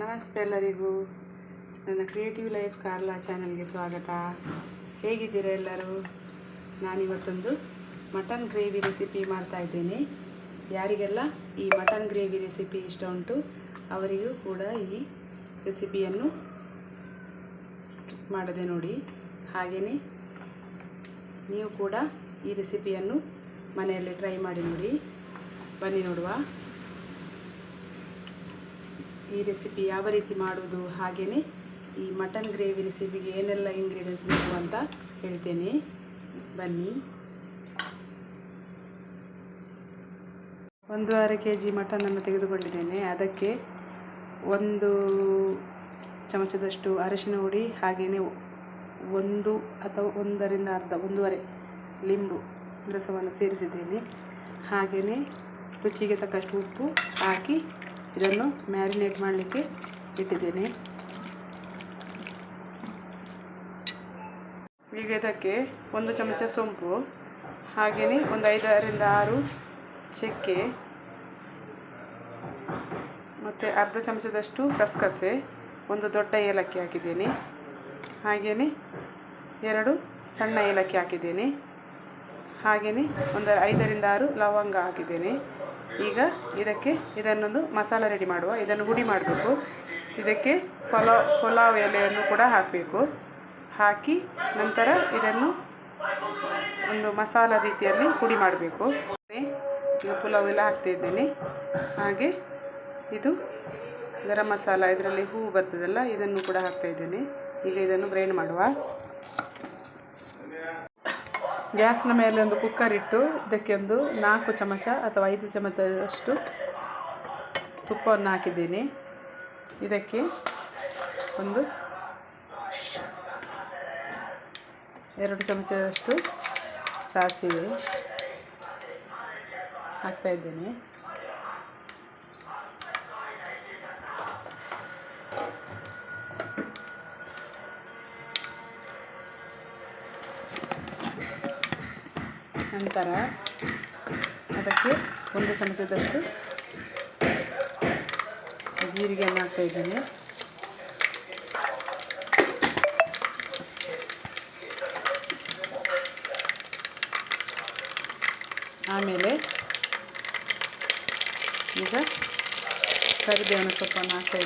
ನಮಸ್ತೆ ಎಲ್ಲರಿಗೂ. ನನ್ನ ಕ್ರಿಯೇಟಿವ್ ಲೈಫ್ ಕಾರ್ಲಾ ಚಾನಲ್ಗೆ ಸ್ವಾಗತ. ಹೇಗಿದ್ದೀರಾ ಎಲ್ಲರೂ? ನಾನಿವತ್ತೊಂದು ಮಟನ್ ಗ್ರೇವಿ ರೆಸಿಪಿ ಮಾಡ್ತಾ ಇದ್ದೇನೆ. ಯಾರಿಗೆಲ್ಲ ಈ ಮಟನ್ ಗ್ರೇವಿ ರೆಸಿಪಿ ಇಷ್ಟ ಉಂಟು, ಅವರಿಗೂ ಕೂಡ ಈ ರೆಸಿಪಿಯನ್ನು ಮಾಡದೆ ನೋಡಿ. ಹಾಗೆಯೇ ನೀವು ಕೂಡ ಈ ರೆಸಿಪಿಯನ್ನು ಮನೆಯಲ್ಲಿ ಟ್ರೈ ಮಾಡಿ ನೋಡಿ. ಬನ್ನಿ ನೋಡುವ. ಈ ರೆಸಿಪಿ ಯಾವ ರೀತಿ ಮಾಡುವುದು ಹಾಗೆಯೇ ಈ ಮಟನ್ ಗ್ರೇವಿ ರೆಸಿಪಿಗೆ ಏನೆಲ್ಲ ಇಂಗ್ರೀಡಿಯೆಂಟ್ಸ್ ಬೇಕು ಅಂತ ಹೇಳ್ತೇನೆ. ಬನ್ನಿ. ಒಂದೂವರೆ ಕೆ ಜಿ ಮಟನನ್ನು ತೆಗೆದುಕೊಂಡಿದ್ದೇನೆ. ಅದಕ್ಕೆ ಒಂದು ಚಮಚದಷ್ಟು ಅರಶಿನ ಹುಡಿ ಹಾಗೆಯೇ ಒಂದು ಅಥವಾ ಒಂದರಿಂದ ಅರ್ಧ, ಒಂದೂವರೆ ಲಿಂಬು ರಸವನ್ನು ಸೇರಿಸಿದ್ದೇನೆ. ಹಾಗೆಯೇ ರುಚಿಗೆ ತಕ್ಕಷ್ಟು ಉಪ್ಪು ಹಾಕಿ ಇದನ್ನು ಮ್ಯಾರಿನೇಟ್ ಮಾಡಲಿಕ್ಕೆ ಇಟ್ಟಿದ್ದೇನೆ. ಈಗ ಇದಕ್ಕೆ ಒಂದು ಚಮಚ ಸೊಂಪು, ಹಾಗೆಯೇ ಒಂದು ಐದರಿಂದ ಆರು ಚಕ್ಕೆ, ಮತ್ತು ಅರ್ಧ ಚಮಚದಷ್ಟು ಕಸಕಸೆ, ಒಂದು ದೊಡ್ಡ ಏಲಕ್ಕಿ ಹಾಕಿದ್ದೀನಿ. ಹಾಗೆಯೇ ಎರಡು ಸಣ್ಣ ಏಲಕ್ಕಿ ಹಾಕಿದ್ದೀನಿ. ಹಾಗೆಯೇ ಒಂದು ಐದರಿಂದ ಆರು ಲವಂಗ ಹಾಕಿದ್ದೇನೆ. ಈಗ ಇದಕ್ಕೆ ಇದನ್ನೊಂದು ಮಸಾಲ ರೆಡಿ ಮಾಡುವ. ಇದನ್ನು ಹುಡಿ ಮಾಡಬೇಕು. ಇದಕ್ಕೆ ಪಲಾವ್ ಪಲಾವ್ ಎಲೆಯನ್ನು ಕೂಡ ಹಾಕಬೇಕು. ಹಾಕಿ ನಂತರ ಇದನ್ನು ಒಂದು ಮಸಾಲ ರೀತಿಯಲ್ಲಿ ಹುಡಿ ಮಾಡಬೇಕು. ಪಲಾವ್ ಎಲ್ಲ ಹಾಕ್ತಾ ಇದ್ದೇನೆ. ಹಾಗೆ ಇದು ಗರಂ ಮಸಾಲ, ಇದರಲ್ಲಿ ಹೂವು ಬರ್ತದಲ್ಲ, ಇದನ್ನು ಕೂಡ ಹಾಕ್ತಾ ಇದ್ದೇನೆ. ಈಗ ಇದನ್ನು ಗ್ರೈಂಡ್ ಮಾಡುವ. ಗ್ಯಾಸ್ನ ಮೇಲೆ ಒಂದು ಕುಕ್ಕರ್ ಇಟ್ಟು ಇದಕ್ಕೆ ಒಂದು ನಾಲ್ಕು ಚಮಚ ಅಥವಾ ಐದು ಚಮಚದಷ್ಟು ತುಪ್ಪವನ್ನು ಹಾಕಿದ್ದೀನಿ. ಇದಕ್ಕೆ ಒಂದು ಎರಡು ಚಮಚದಷ್ಟು ಸಾಸಿವೆ ಹಾಕ್ತಾ ನಂತರ ಅದಕ್ಕೆ ಒಂದು ಚಮಚದಷ್ಟು ಜೀರಿಗೆಯನ್ನು ಹಾಕ್ತಾ ಇದ್ದೀನಿ. ಆಮೇಲೆ ಈಗ ಕರಿಬೇವಿನ ಸೊಪ್ಪನ್ನು ಹಾಕ್ತಾ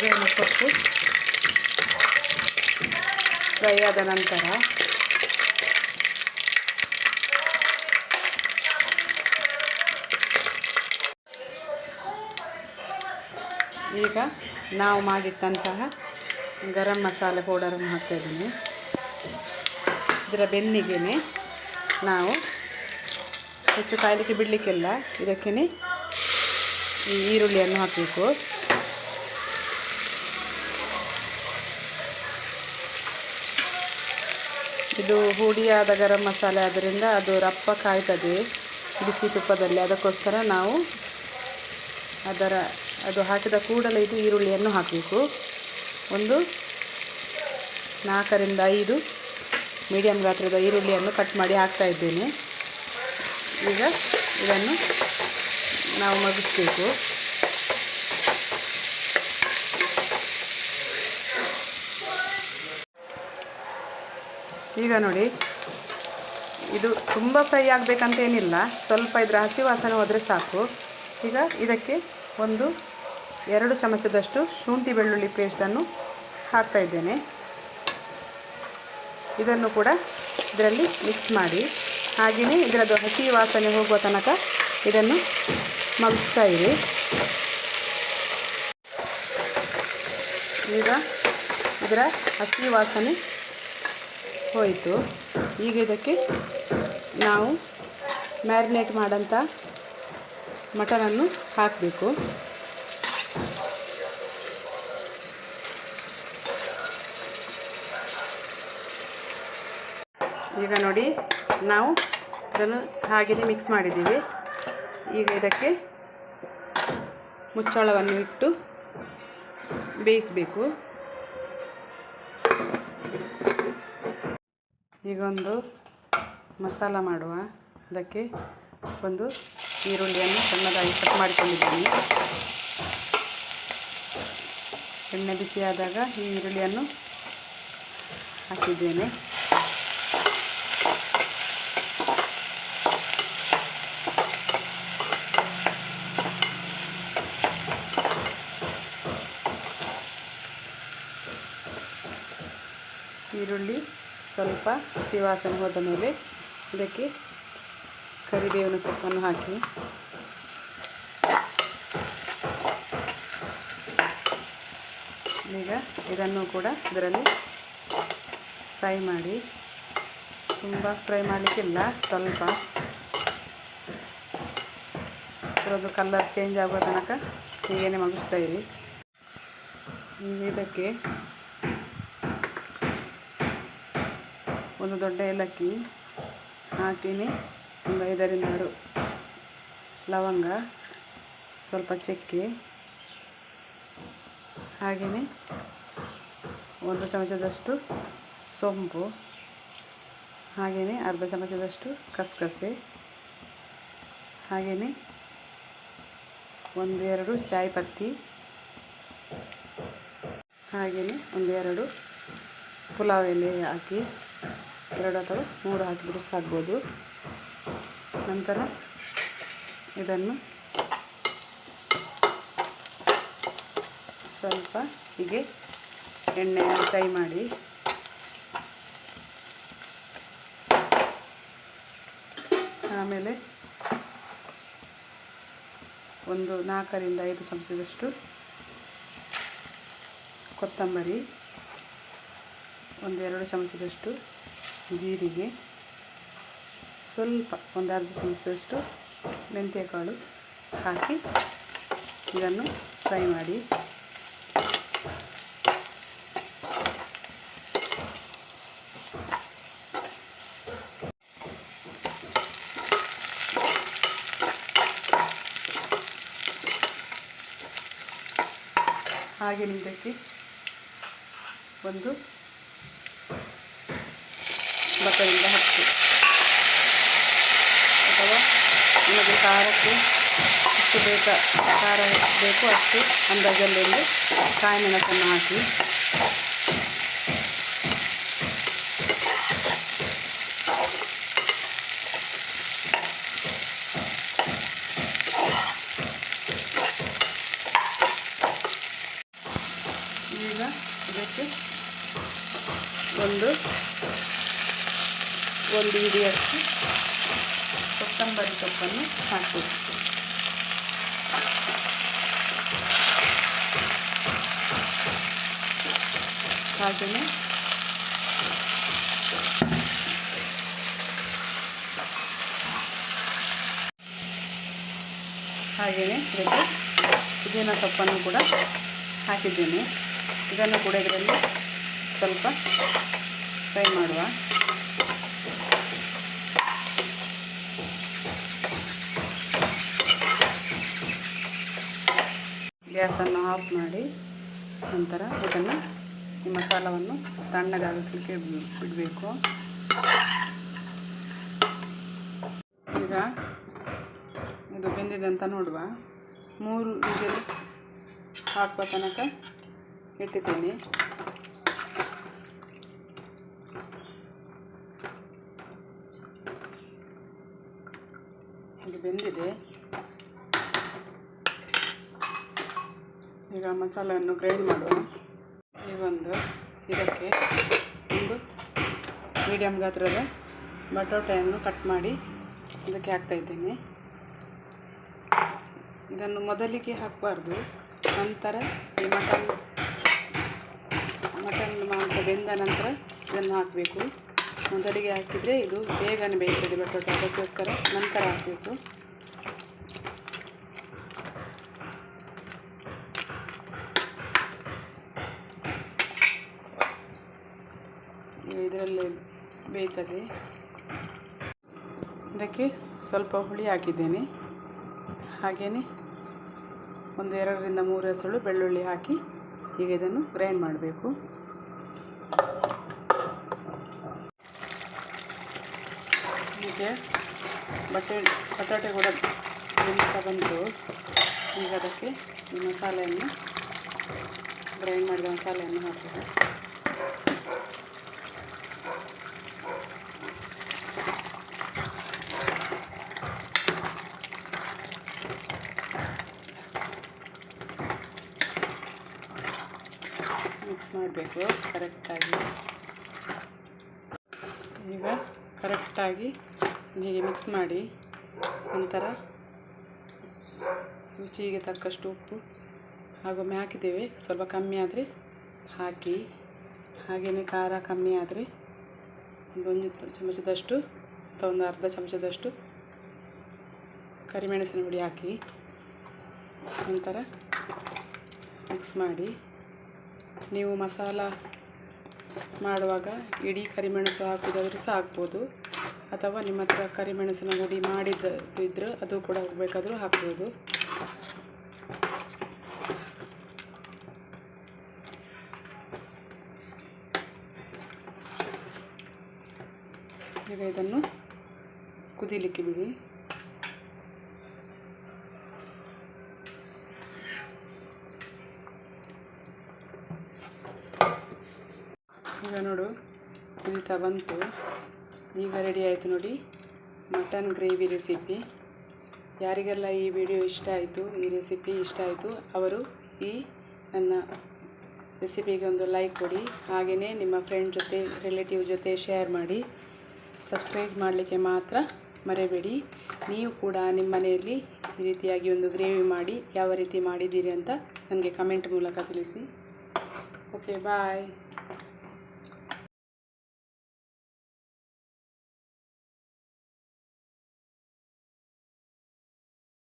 ಕರಿಬೇವಿನ ಸೊಪ್ಪು ಫ್ರೈ ಆದ ನಂತರ. ಈಗ ನಾವು ಮಾಡಿಟ್ಟಂತಹ ಗರಂ ಮಸಾಲೆ ಪೌಡರನ್ನು ಹಾಕ್ತಾಯಿದ್ದೀನಿ ಇದರ ಬೆನ್ನಿಗೆ ನಾವು ಹೆಚ್ಚು ಕಾಯಲಿಕ್ಕೆ ಬಿಡಲಿಕ್ಕಿಲ್ಲ. ಇದಕ್ಕೇ ಈ ಈರುಳ್ಳಿಯನ್ನು ಹಾಕಬೇಕು. ಇದು ಹುಡಿಯಾದ ಗರಂ ಮಸಾಲೆ ಆದ್ದರಿಂದ ಅದು ರಪ್ಪ ಕಾಯ್ತದೆ ಬಿಸಿ ತುಪ್ಪದಲ್ಲಿ. ಅದಕ್ಕೋಸ್ಕರ ನಾವು ಅದರ, ಅದು ಹಾಕಿದ ಕೂಡಲೇ ಇದು ಈರುಳ್ಳಿಯನ್ನು ಹಾಕಬೇಕು. ಒಂದು ನಾಲ್ಕರಿಂದ ಐದು ಮೀಡಿಯಮ್ ಗಾತ್ರದ ಈರುಳ್ಳಿಯನ್ನು ಕಟ್ ಮಾಡಿ ಹಾಕ್ತಾ ಇದ್ದೇನೆ. ಈಗ ಇದನ್ನು ನಾವು ಮಗಿಸ್ಬೇಕು. ಈಗ ನೋಡಿ. ಇದು ತುಂಬ ಫ್ರೈ ಆಗಬೇಕಂತ ಏನಿಲ್ಲ. ಸ್ವಲ್ಪ ಇದರ ಹಸಿ ವಾಸನೆ ಹೋದರೆ ಸಾಕು. ಈಗ ಇದಕ್ಕೆ ಒಂದು ಎರಡು ಚಮಚದಷ್ಟು ಶುಂಠಿ ಬೆಳ್ಳುಳ್ಳಿ ಪೇಸ್ಟನ್ನು ಹಾಕ್ತಾ ಇದ್ದೇನೆ. ಇದನ್ನು ಕೂಡ ಇದರಲ್ಲಿ ಮಿಕ್ಸ್ ಮಾಡಿ. ಹಾಗೆಯೇ ಇದರದ್ದು ಹಸಿ ವಾಸನೆ ಹೋಗುವ ತನಕ ಇದನ್ನು ಮಗಿಸ್ತಾ ಇರಿ. ಈಗ ಇದರ ಹಸಿ ವಾಸನೆ ಹೋಯಿತು. ಈಗ ಇದಕ್ಕೆ ನಾವು ಮ್ಯಾರಿನೇಟ್ ಮಾಡೋಂಥ ಮಟನನ್ನು ಹಾಕಬೇಕು. ಈಗ ನೋಡಿ, ನಾವು ಇದನ್ನು ಹಾಗೆಯೇ ಮಿಕ್ಸ್ ಮಾಡಿದ್ದೀವಿ. ಈಗ ಇದಕ್ಕೆ ಮುಚ್ಚಳವನ್ನು ಇಟ್ಟು ಬೇಯಿಸಬೇಕು. ಈಗ ಒಂದು ಮಸಾಲ ಮಾಡುವ. ಅದಕ್ಕೆ ಒಂದು ಈರುಳ್ಳಿಯನ್ನು ಸಣ್ಣದಾಗಿ ಕಟ್ ಮಾಡಿಕೊಂಡಿದ್ದೀನಿ. ಎಣ್ಣೆ ಬಿಸಿಯಾದಾಗ ಈ ಈರುಳ್ಳಿಯನ್ನು ಹಾಕಿದ್ದೇನೆ. ಸ್ವಲ್ಪ ಹಸಿ ವಾಸನೆ ಹೋದ ಮೇಲೆ ಇದಕ್ಕೆ ಕರಿಬೇವಿನ ಸೊಪ್ಪನ್ನು ಹಾಕಿ. ಈಗ ಇದನ್ನು ಕೂಡ ಇದರಲ್ಲಿ ಫ್ರೈ ಮಾಡಿ. ತುಂಬ ಫ್ರೈ ಮಾಡಲಿಕ್ಕಿಲ್ಲ, ಸ್ವಲ್ಪ. ಅದರದ್ದು ಕಲರ್ ಚೇಂಜ್ ಆಗೋ ತನಕ ಹೀಗೇನೆ ಮಗಿಸ್ತಾ ಇರಿ. ಇದಕ್ಕೆ ಒಂದು ದೊಡ್ಡ ಏಲಕ್ಕಿ ಹಾಕ್ತೀನಿ. ಒಂದು ಐದರಿಂದ ಆರು ಲವಂಗ, ಸ್ವಲ್ಪ ಚಕ್ಕೆ, ಹಾಗೆಯೇ ಒಂದು ಚಮಚದಷ್ಟು ಸೊಂಪು, ಹಾಗೆಯೇ ಅರ್ಧ ಚಮಚದಷ್ಟು ಕಸಕಸೆ, ಹಾಗೆಯೇ ಒಂದೆರಡು ಚಾಯ್ ಪತ್ತಿ, ಹಾಗೆಯೇ ಒಂದೆರಡು ಪುಲಾವ್ ಎಲೆ ಹಾಕಿ ಎರಡು ಅಥವಾ ಮೂರು ಹಾಕಿದರೂ ಸಾಕ್ಬೋದು. ನಂತರ ಇದನ್ನು ಸ್ವಲ್ಪ ಹೀಗೆ ಎಣ್ಣೆಯನ್ನು ಫ್ರೈ ಮಾಡಿ. ಆಮೇಲೆ ಒಂದು ನಾಲ್ಕರಿಂದ ಐದು ಚಮಚದಷ್ಟು ಕೊತ್ತಂಬರಿ ಒಂದೆರಡು ಚಮಚದಷ್ಟು ಜೀರಿಗೆ ಸ್ವಲ್ಪ ಒಂದು ಅರ್ಧ ಚಮಚದಷ್ಟು ಮೆಂತ್ಯಕಾಳು ಹಾಕಿ ಇದನ್ನು ಫ್ರೈ ಮಾಡಿ. ಹಾಗೆ ಇದಕ್ಕೆ ಒಂದು ಬಟ್ಟೆಯಿಂದ ಹಚ್ಚಿ ಅಥವಾ ನಿಮಗೆ ಖಾರಕ್ಕೆ ಎಷ್ಟು ಬೇಕಾ ಖಾರ ಬೇಕು ಅಷ್ಟು ಅಂದಾಜಲ್ಲಿ ಕಾಯಿ ಮೆಣಸನ್ನು ಹಾಕಿ ಈಗ ಇದಕ್ಕೆ ಒಂದು ಒಂದು ಹಿಡಿಯಷ್ಟು ಕೊತ್ತಂಬರಿ ಸೊಪ್ಪನ್ನು ಹಾಕಬೇಕು ಹಾಗೆಯೇ ಹಾಗೆಯೇ ಇದಕ್ಕೆ ಪುದೀನ ಸೊಪ್ಪನ್ನು ಕೂಡ ಹಾಕಿದ್ದೀನಿ. ಇದನ್ನು ಕೂಡ ಇದರಲ್ಲಿ ಸ್ವಲ್ಪ ಫ್ರೈ ಮಾಡುವ ಗ್ಯಾಸನ್ನು ಆಫ್ ಮಾಡಿ ನಂತರ ಇದನ್ನು ಈ ಮಸಾಲವನ್ನು ತಣ್ಣಗಾಗಿಸಲಿಕ್ಕೆ ಬಿಡಬೇಕು. ಈಗ ಇದು ಬೆಂದಿದೆ ಅಂತ ನೋಡುವ. ಮೂರು ವಿಷಲ್ ಹಾಕುವ ತನಕ ಇಟ್ಟಿದ್ದೀನಿ. ಇದು ಬೆಂದಿದೆ. ಈಗ ಮಸಾಲೆಯನ್ನು ಗ್ರೈಂಡ್ ಮಾಡೋಣ. ಈ ಒಂದು ಇದಕ್ಕೆ ಒಂದು ಮೀಡಿಯಮ್ ಗಾತ್ರದ ಬಟೋಟೆಯನ್ನು ಕಟ್ ಮಾಡಿ ಇದಕ್ಕೆ ಹಾಕ್ತಾ ಇದ್ದೇನೆ. ಇದನ್ನು ಮೊದಲಿಗೆ ಹಾಕಬಾರ್ದು. ನಂತರ ಈ ಮಟನ್ ಮಟನ್ ಮಾಂಸ ಬೆಂದ ನಂತರ ಇದನ್ನು ಹಾಕಬೇಕು. ಮೊದಲಿಗೆ ಹಾಕಿದರೆ ಇದು ಬೇಗನೆ ಬೇಯ್ತದೆ ಬಟಾಟೆ, ಅದಕ್ಕೋಸ್ಕರ ನಂತರ ಹಾಕಬೇಕು ಇದರಲ್ಲಿ ಬೇಯ್ತದೆ ಇದಕ್ಕೆ ಸ್ವಲ್ಪ ಹುಳಿ ಹಾಕಿದ್ದೇನೆ. ಹಾಗೆಯೇ ಒಂದು ಎರಡರಿಂದ ಮೂರು ಹೆಸರು ಬೆಳ್ಳುಳ್ಳಿ ಹಾಕಿ ಈಗ ಇದನ್ನು ಗ್ರೈಂಡ್ ಮಾಡಬೇಕು. ಹೀಗೆ ಬಟ್ಟೆ, ಬಟಾಟೆ ಕೂಡ ಬೆಳೀತಾ ಬಂತು. ಈಗ ಅದಕ್ಕೆ ಮಸಾಲೆಯನ್ನು ಗ್ರೈಂಡ್ ಮಾಡಿದ ಮಸಾಲೆಯನ್ನು ಹಾಕಬೇಕು ಮಾಡಬೇಕು ಕರೆಕ್ಟಾಗಿ. ಈಗ ಕರೆಕ್ಟಾಗಿ ಹೀಗೆ ಮಿಕ್ಸ್ ಮಾಡಿ ನಂತರ ರುಚಿಗೆ ತಕ್ಕಷ್ಟು ಉಪ್ಪು ಹಾಗೂ ಒಮ್ಮೆ ಹಾಕಿದ್ದೇವೆ. ಸ್ವಲ್ಪ ಕಮ್ಮಿ ಆದರೆ ಹಾಕಿ ಹಾಗೆಯೇ ಖಾರ ಕಮ್ಮಿ ಆದರೆ ಒಂದು ಚಮಚದಷ್ಟು ಅಥವಾ ಒಂದು ಅರ್ಧ ಚಮಚದಷ್ಟು ಕರಿಮೆಣಸಿನ ಹುಡಿ ಹಾಕಿ, ನಂತರ ಮಿಕ್ಸ್ ಮಾಡಿ ನೀವು ಮಸಾಲ ಮಾಡುವಾಗ ಇಡೀ ಕರಿಮೆಣಸು ಹಾಕೋದಾದರೂ ಸಹ ಹಾಕ್ಬೋದು. ಅಥವಾ ನಿಮ್ಮ ಹತ್ರ ಕರಿಮೆಣಸಿನ ಹುಡಿ ಮಾಡಿದ್ದು ಅದು ಕೂಡ ಬೇಕಾದರೂ ಹಾಕ್ಬೋದು. ಈಗ ಇದನ್ನು ಕುದೀಲಿಕ್ಕೆ ಬಿಡಿ. ಈಗ ನೋಡು ಇಂಥ ಬಂತು. ಈಗ ರೆಡಿ ಆಯಿತು ನೋಡಿ ಮಟನ್ ಗ್ರೇವಿ ರೆಸಿಪಿ ಯಾರಿಗೆಲ್ಲ ಈ ವಿಡಿಯೋ ಇಷ್ಟ ಆಯಿತು, ಈ ರೆಸಿಪಿ ಇಷ್ಟ ಆಯಿತು, ಅವರು ಈ ನನ್ನ ರೆಸಿಪಿಗೆ ಒಂದು ಲೈಕ್ ಕೊಡಿ. ಹಾಗೆಯೇ ನಿಮ್ಮ ಫ್ರೆಂಡ್ ಜೊತೆ ರಿಲೇಟಿವ್ ಜೊತೆ ಶೇರ್ ಮಾಡಿ. ಸಬ್ಸ್ಕ್ರೈಬ್ ಮಾಡಲಿಕ್ಕೆ ಮಾತ್ರ ಮರೆಯಬೇಡಿ ನೀವು ಕೂಡ ನಿಮ್ಮ ಮನೆಯಲ್ಲಿ ಈ ರೀತಿಯಾಗಿ ಒಂದು ಗ್ರೇವಿ ಮಾಡಿ, ಯಾವ ರೀತಿ ಮಾಡಿದ್ದೀರಿ ಅಂತ ನನಗೆ ಕಮೆಂಟ್ ಮೂಲಕ ತಿಳಿಸಿ. Okay bye